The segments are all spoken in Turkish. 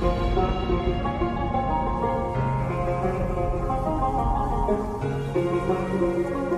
Thank you.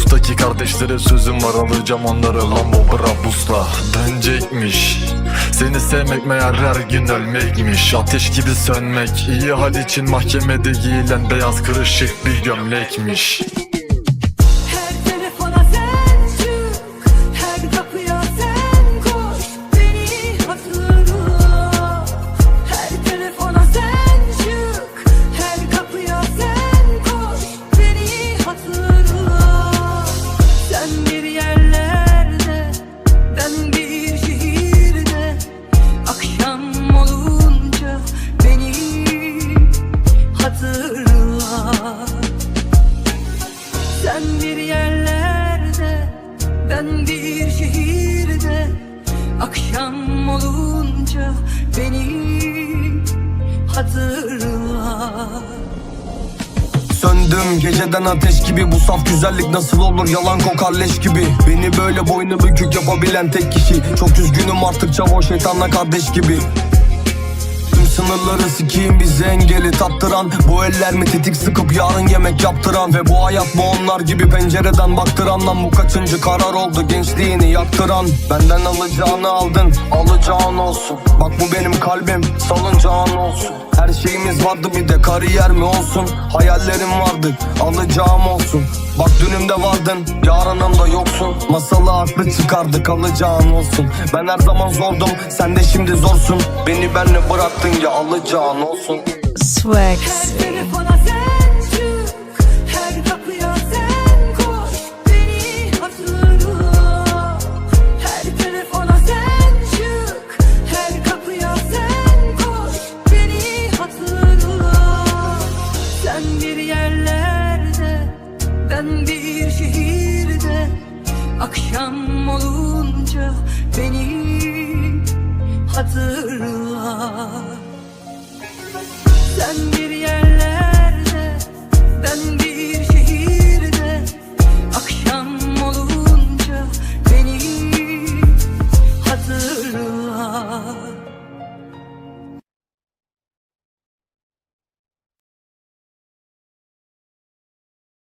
mapustaki kardeşlere sözüm var Alacağım onları. Lambo Brabus'la Dönecekmiş. Seni sevmek meğer her gün ölmekmiş. Ateş gibi sönmek iyi hal için mahkemede giyilen beyaz kırışık bir gömlekmiş sen bir yerlerde, ben bir şehirde Akşam olunca beni hatırla Söndüm geceden ateş gibi Bu saf güzellik nasıl olur? Yalan kokar leş gibi. Beni böyle boynu bükük yapabilen tek kişi. Çok üzgünüm artık çavo şeytanla kardeş gibi sınırları sikeyim bizi engeli tattıran. Bu eller mi tetik sıkıp yarın yemek yaptıran? Ve bu hayat mı onlar gibi pencereden baktıran. Lan bu kaçıncı karar oldu gençliğini yaktıran? Benden alacağını aldın alacağın olsun. Bak bu benim kalbim salıncağın olsun Her şeyimiz vardı bir de kariyer mi olsun? Hayallerim vardı alacağım olsun. Bak dünümde vardın yarınımda yoksun. Masalı haklı çıkardık alacağın olsun. Ben her zaman zordum sen de şimdi zorsun. Beni benle bıraktın ya alacağın olsun. Swaxy. hatırla. Sen bir